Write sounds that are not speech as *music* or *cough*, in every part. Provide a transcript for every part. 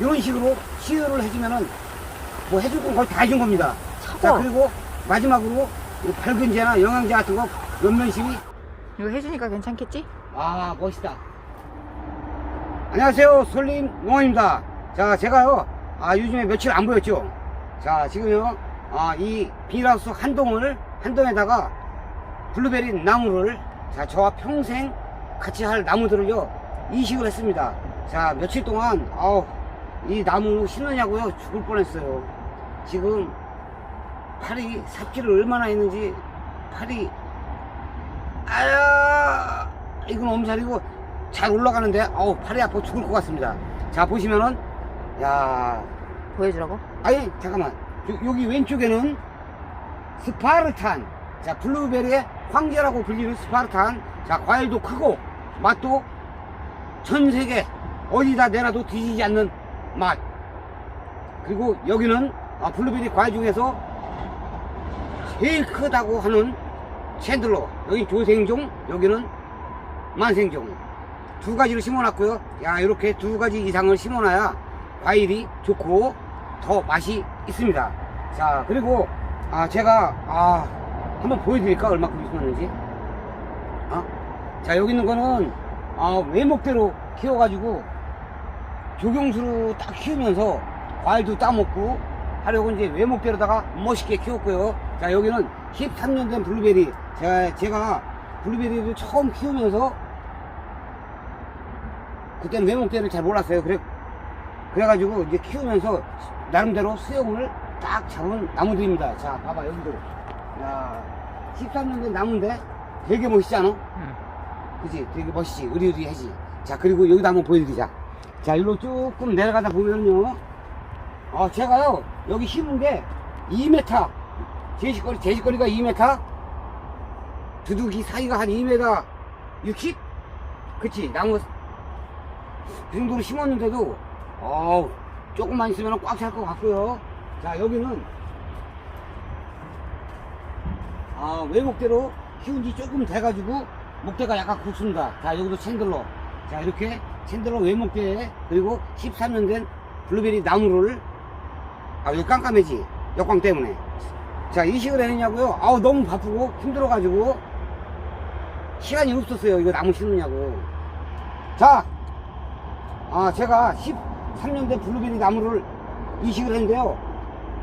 이런 식으로 시유를 해주면은 뭐 해줄 건 거의 다 해준 겁니다. 자, 그리고 마지막으로 이 밝은제나 영양제 같은 거 옆면심이. 이거 해주니까 괜찮겠지? 아 멋있다. 안녕하세요. 솔림 농원입니다. 자 제가요 아 요즘에 며칠 안 보였죠? 자 지금요 아, 이 비닐하우스 한 동을 한 동에다가 블루베리 나무를 자 저와 평생 같이 할 나무들을요 이식을 했습니다. 자 며칠 동안 아우 이 나무 심느냐고요? 죽을 뻔했어요. 지금 팔이 삽질을 얼마나 했는지 팔이 아야! 이건 엄살이고 잘 올라가는데 어우 팔이 아파 죽을 것 같습니다. 자 보시면은 야. 보여주라고? 아니 잠깐만. 요- 여기 왼쪽에는 스파르탄. 자 블루베리의 황제라고 불리는 스파르탄. 자 과일도 크고 맛도 전 세계 어디다 내놔도 뒤지지 않는 맛. 그리고 여기는 아, 블루베리 과일 중에서 제일 크다고 하는 챈들러 여기 조생종 여기는 만생종. 두 가지를 심어놨고요. 야 이렇게 두 가지 이상을 심어놔야 과일이 좋고 더 맛이 있습니다. 자 그리고 아 제가 아 한번 보여드릴까? 얼마큼 심었는지. 어? 자 여기 있는 거는 아, 외목대로 키워가지고 조경수로 딱 키우면서 과일도 따먹고 하려고 이제 외목대로다가 멋있게 키웠고요. 자 여기는 13년 된 블루베리 제가, 제가 블루베리를 처음 키우면서 그때는 외목대를 잘 몰랐어요. 그래 그래가지고 이제 키우면서 나름대로 수영을 딱 잡은 나무들입니다. 자 봐봐 여기도 야 13년 된 나무인데 되게 멋있지 않아? 응. 그치 되게 멋있지 의리의리하지 자 그리고 여기도 한번 보여드리자 자 일로 조금 내려가다 보면요 어 제가요 여기 심은 게 2m 제식거리 제식거리가 2m 두둑이 사이가 한 2m 60 그치 나무 그 정도로 심었는데도 어우 조금만 있으면 꽉 찰 것 같고요 자 여기는 아 외목대로 키운 지 조금 돼가지고 목대가 약간 굵습니다. 자, 여기도 챈들러. 자, 이렇게 챈들러 외목대에 그리고 13년 된 블루베리 나무를 아, 여기 깜깜해지. 역광 때문에. 자, 이식을 해냈냐고요? 아우, 너무 바쁘고 힘들어가지고 시간이 없었어요. 이거 나무 심느냐고. 자, 아, 제가 13년 된 블루베리 나무를 이식을 했는데요.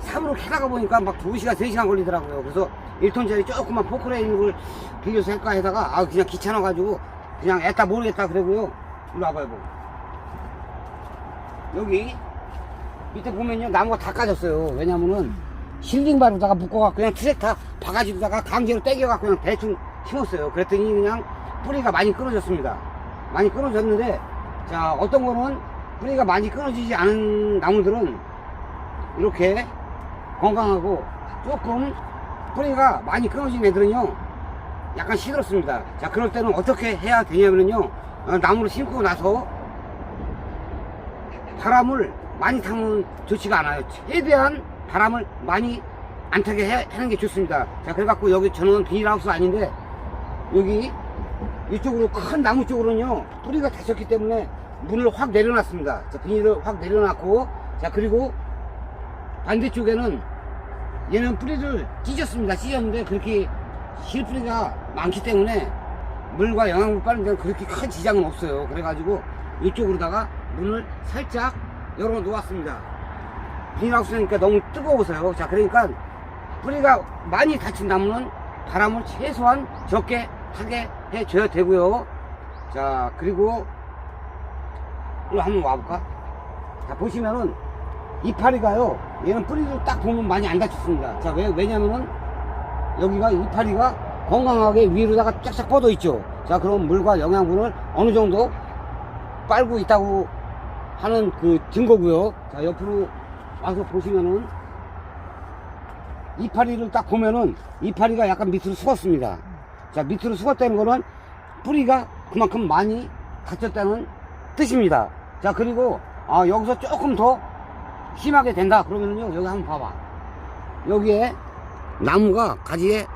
삽으로 캐다가 보니까 막 2시간, 3시간 걸리더라고요. 그래서 1톤짜리 조그만 포크레인을 빌려서 할까 하다가 아 그냥 귀찮아가지고 그냥 애따 모르겠다 그러고요. 일로 와봐요. 뭐. 여기 밑에 보면요 나무가 다 까졌어요. 왜냐면은 실링 바로다가 묶어갖고 그냥 트랙터 바가지로다가 강제로 떼겨갖고 그냥 대충 심었어요. 그랬더니 그냥 뿌리가 많이 끊어졌습니다. 많이 끊어졌는데 자 어떤 거는 뿌리가 많이 끊어지지 않은 나무들은 이렇게 건강하고 조금 뿌리가 많이 끊어진 애들은요 약간 시들었습니다 자 그럴 때는 어떻게 해야 되냐면요 어, 나무를 심고 나서 바람을 많이 타면 좋지가 않아요. 최대한 바람을 많이 안 타게 해, 하는 게 좋습니다. 자 그래갖고 여기 저는 비닐하우스 아닌데 여기 이쪽으로 큰 나무 쪽으로는요 뿌리가 다쳤기 때문에 문을 확 내려놨습니다. 자, 비닐을 확 내려놨고 자 그리고 반대쪽에는 얘는 뿌리를 찢었습니다. 찢었는데 그렇게 실뿌리가 많기 때문에 물과 영양분 빠른 데는 그렇게 큰 지장은 없어요. 그래가지고 이쪽으로다가 문을 살짝 열어 놓았습니다. 비닐하우스니까 너무 뜨거워서요. 자, 그러니까 뿌리가 많이 다친 나무는 바람을 최소한 적게 타게 해줘야 되고요. 자, 그리고 이거 한번 와볼까? 자, 보시면은 이파리가요, 얘는 뿌리를 딱 보면 많이 안 다쳤습니다. 자, 왜, 왜냐면은, 여기가 이파리가 건강하게 위로다가 쫙쫙 뻗어 있죠. 자, 그럼 물과 영양분을 어느 정도 빨고 있다고 하는 그 증거고요. 자, 옆으로 와서 보시면은, 이파리를 딱 보면은, 이파리가 약간 밑으로 숙었습니다. 자, 밑으로 숙었다는 거는 뿌리가 그만큼 많이 다쳤다는 뜻입니다. 자, 그리고, 아, 여기서 조금 더 심하게 된다 그러면은요 여기 한번 봐봐 여기에 나무가 가지에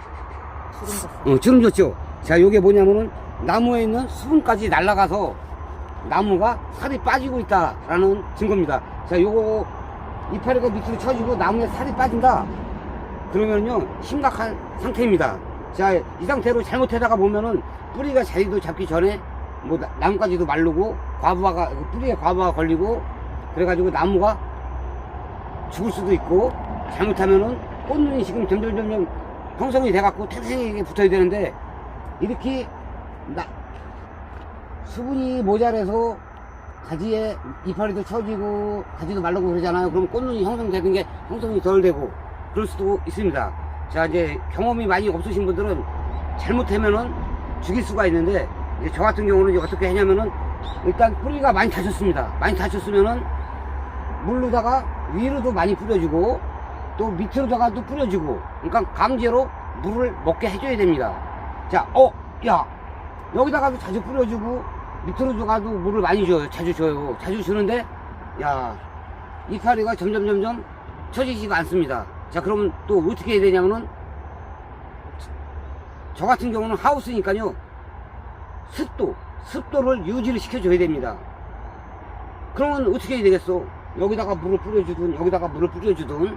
주름. 어, 주름 졌죠 자 요게 뭐냐면은 나무에 있는 수분까지 날아가서 나무가 살이 빠지고 있다라는 증거입니다 자, 요거 이파리가 밑으로 쳐지고 나무에 살이 빠진다. 그러면요, 심각한 상태입니다. 자, 이 상태로 잘못하다가 보면은 뿌리가 자리도 잡기 전에 뭐 나- 나뭇가지도 마르고 과부하가 그 뿌리에 과부하가 걸리고 그래가지고 나무가 죽을 수도 있고 잘못하면은 꽃눈이 지금 점점 점점 형성이 돼갖고 탱탱하게 붙어야 되는데 이렇게 나 수분이 모자라서 가지에 이파리도 처지고 가지도 말르고 그러잖아요. 그럼 꽃눈이 형성되는 게 형성이 덜 되고 그럴 수도 있습니다. 자 이제 경험이 많이 없으신 분들은 잘못하면은 죽일 수가 있는데 이제 저 같은 경우는 이제 어떻게 하냐면은 일단 뿌리가 많이 다쳤습니다. 많이 다쳤으면은 물로다가 위로도 많이 뿌려주고 또 밑으로다가도 뿌려주고 그러니까 강제로 물을 먹게 해줘야 됩니다. 자, 어, 야, 여기다가도 자주 뿌려주고 밑으로 가도 물을 많이 줘요. 자주 줘요. 자주 주는데 야, 이파리가 점점 점점 처지지가 않습니다. 자, 그러면 또 어떻게 해야 되냐면은 저 같은 경우는 하우스니까요. 습도, 습도를 유지를 시켜줘야 됩니다. 그러면 어떻게 해야 되겠어? 여기다가 물을 뿌려주든 여기다가 물을 뿌려주든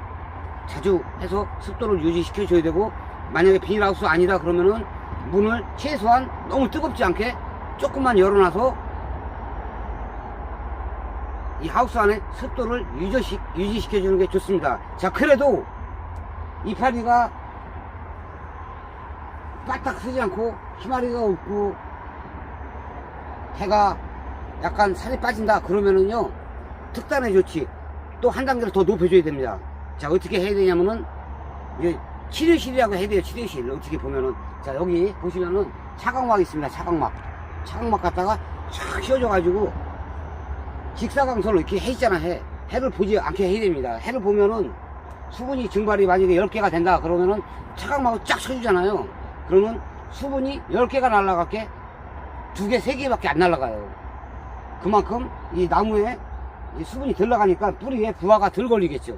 자주 해서 습도를 유지시켜줘야 되고 만약에 비닐하우스 아니다 그러면은 문을 최소한 너무 뜨겁지 않게 조금만 열어놔서 이 하우스 안에 습도를 유지시, 유지시켜 주는 게 좋습니다. 자, 그래도 이파리가 바닥 쓰지 않고 희마리가 없고 해가 약간 살이 빠진다 그러면은요 특단의 조치 또 한 단계를 더 높여줘야 됩니다. 자 어떻게 해야 되냐면은 이제 치료실이라고 해야 돼요 치료실 어떻게 보면은 자 여기 보시면은 차광막 있습니다 차광막 차광막 갖다가 촥 씌워줘 가지고 직사광선을 이렇게 해 있잖아 해 해를 보지 않게 해야 됩니다. 해를 보면은 수분이 증발이 만약에 10개가 된다 그러면은 차광막을 쫙 쳐주잖아요. 그러면 수분이 10개가 날아갈게 두 개, 세 개밖에 안 날아가요. 그만큼 이 나무에 이 수분이 덜 나가니까 뿌리에 부하가 덜 걸리겠죠.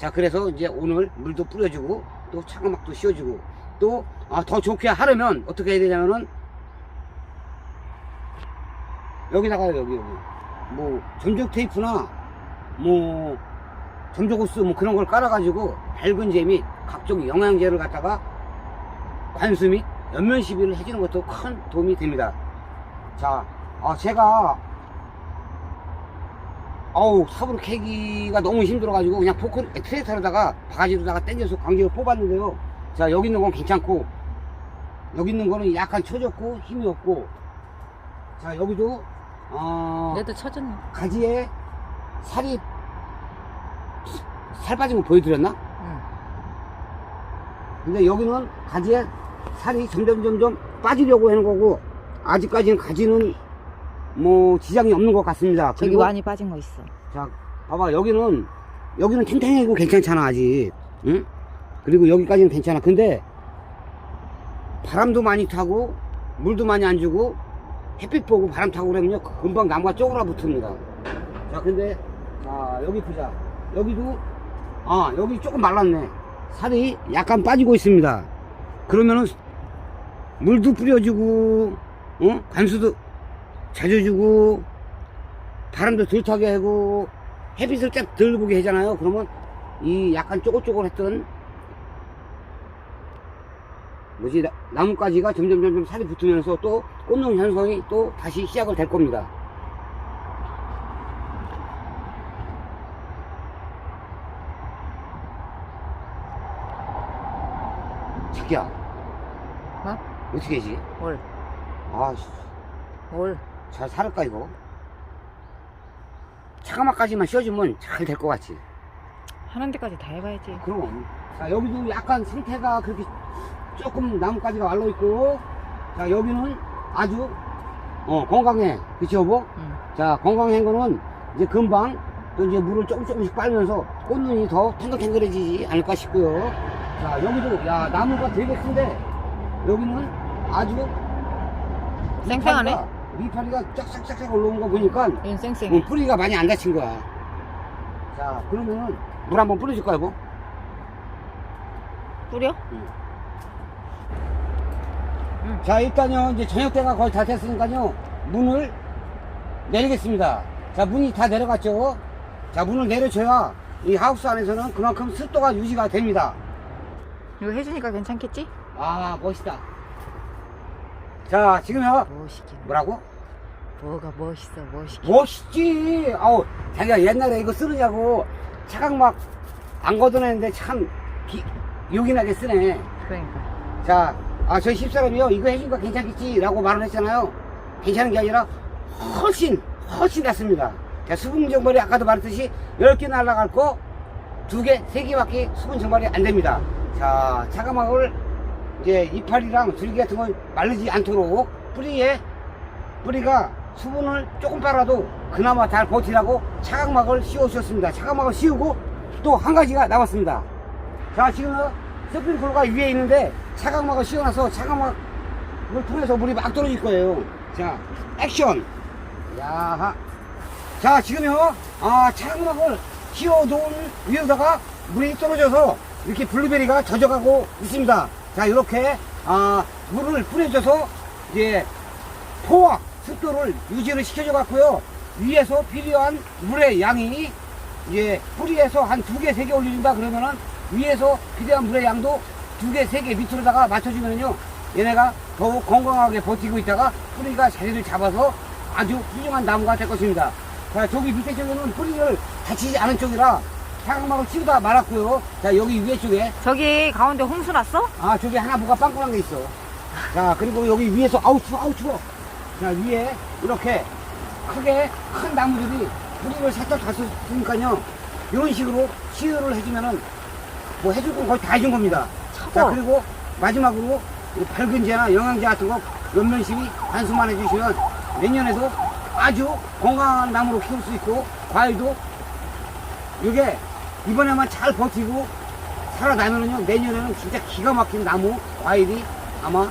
자, 그래서 이제 오늘 물도 뿌려주고 또 차가막도 씌워주고 또 아, 더 좋게 하려면 어떻게 해야 되냐면은 여기다가 여기 여기 뭐 전적 테이프나 뭐 점적호스 뭐 그런 걸 깔아가지고 밝은 재 및 각종 영양제를 갖다가 관수 및 연면 시비를 해주는 것도 큰 도움이 됩니다. 자, 아, 제가 어우 삽으로 캐기가 너무 힘들어가지고 그냥 포크 트레이터로다가 바가지로다가 당겨서 강제로 뽑았는데요. 자 여기 있는 건 괜찮고 여기 있는 거는 약간 처졌고 힘이 없고 자 여기도 어 쳐졌네. 가지에 살이 살 빠진 거 보여드렸나? 응. 근데 여기는 가지에 살이 점점 점점 빠지려고 하는 거고 아직까지는 가지는 뭐 지장이 없는 것 같습니다. 저기 그리고 많이 빠진 거 있어. 자, 봐봐 여기는 여기는 탱탱하고 괜찮잖아 아직. 응? 그리고 여기까지는 괜찮아. 근데 바람도 많이 타고 물도 많이 안 주고 햇빛 보고 바람 타고 그러면요 금방 나무가 쪼그라 붙습니다. 자, 근데 자 여기 보자. 여기도 아 여기 조금 말랐네. 살이 약간 빠지고 있습니다. 그러면은 물도 뿌려주고 어? 관수도 자주 주고 바람도 덜 타게 하고 햇빛을 쫙덜 보게 하잖아요. 그러면 이 약간 쪼글쪼글했던 뭐지 나- 나뭇가지가 점점 점점 살이 붙으면서 또 꽃농 현상이 또 다시 시작을 될 겁니다. 자기야 어? 어떻게 하지? 뭘? 아씨 뭘? 잘 살을까 이거? 차가막까지만 씌워주면 잘 될 것 같지. 하는 데까지 다 해봐야지. 그럼 자 여기도 약간 상태가 그렇게 조금 나뭇가지가 말라 있고 자 여기는 아주 어 건강해 그치 여보? 응. 자 건강한 거는 이제 금방 또 이제 물을 조금 조금씩 빨면서 꽃눈이 더 탱글탱글해지지 않을까 싶고요 자 여기도 야 나무가 되게 큰데 여기는 아주 쌩쌩하네. 위파리가 쫙쫙쫙쫙 올라온 거 보니까 쌩쌩해. 어, 뿌리가 많이 안 다친 거야. 자, 그러면은 물 한번 뿌려줄까요, 뭐? 뿌려? 자, 일단요, 이제 저녁 때가 거의 다 됐으니까요, 문을 내리겠습니다. 자, 문이 다 내려갔죠? 자, 문을 내려줘야 이 하우스 안에서는 그만큼 습도가 유지가 됩니다. 이거 해주니까 괜찮겠지? 아, 멋있다. 자, 지금 요. 멋있긴. 뭐라고? 뭐가 멋있어, 멋있긴. 멋있지. 아우, 자기가 옛날에 이거 쓰느냐고 차각 막안 걷어내는데 참 기, 요긴하게 쓰네. 그러니까. 자, 아, 저희 집사람이요. 이거 해준 거 괜찮겠지? 라고 말을 했잖아요. 괜찮은 게 아니라 훨씬, 훨씬 낫습니다. 자, 수분 정발이 아까도 말했듯이 10개 날라갈 거, 2개, 3개밖에 수분 정발이 안 됩니다. 자, 차가막을 이제 이파리랑 줄기 같은 걸 마르지 않도록 뿌리에, 뿌리가 수분을 조금 빨아도 그나마 잘 버티라고 차각막을 씌워주셨습니다. 차각막을 씌우고 또 한 가지가 남았습니다. 자, 지금 스프링클러가 위에 있는데 차각막을 씌워놔서 차각막을 통해서 물이 막 떨어질 거예요. 자, 액션. 야하. 자, 지금요, 아, 차각막을 씌워놓은 위에다가 물이 떨어져서 이렇게 블루베리가 젖어가고 있습니다. 자, 이렇게, 아, 물을 뿌려줘서 이제 포화 습도를 유지를 시켜줘 갖고요. 위에서 필요한 물의 양이 이제 뿌리에서 한 두 개, 세 개 올려준다 그러면은 위에서 필요한 물의 양도 두 개, 세 개 밑으로다가 맞춰주면요. 얘네가 더욱 건강하게 버티고 있다가 뿌리가 자리를 잡아서 아주 훌륭한 나무가 될 것입니다. 자, 저기 밑에 쪽에는 뿌리를 다치지 않은 쪽이라 사각막을 치우다 말았고요. 자, 여기 위에 쪽에 저기 가운데 홍수 났어? 아, 저기 하나 뭐가 빵꾸난 게 있어. 자, 그리고 여기 위에서, 아우, 추워, 아우, 추워. 자, 위에 이렇게 크게 큰 나무들이 뿌리를 살짝 닿았으니까요. 이런 식으로 치유를 해주면은 뭐 해줄 건 거의 다 해준 겁니다. 자, 차고. 그리고 마지막으로 이 밝은제나 영양제 같은 거 몇몇씩이 한수만 해주시면 내년에도 아주 건강한 나무로 키울 수 있고 과일도 이게 이번에만 잘 버티고 살아나면은요 내년에는 진짜 기가 막힌 나무 과일이 아마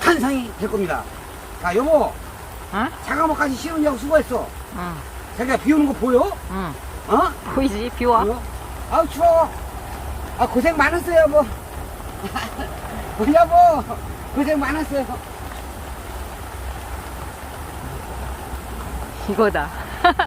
탄생이 될 겁니다. 자 여보 응? 차가막까지 씌우느냐고 수고했어. 응, 자기가 비 오는 거 보여? 응. 어? 보이지? 비 와. 보여? 아우 추워. 아 고생 많았어요 여보. *laughs* 우리 여보 고생 많았어요. 이거다.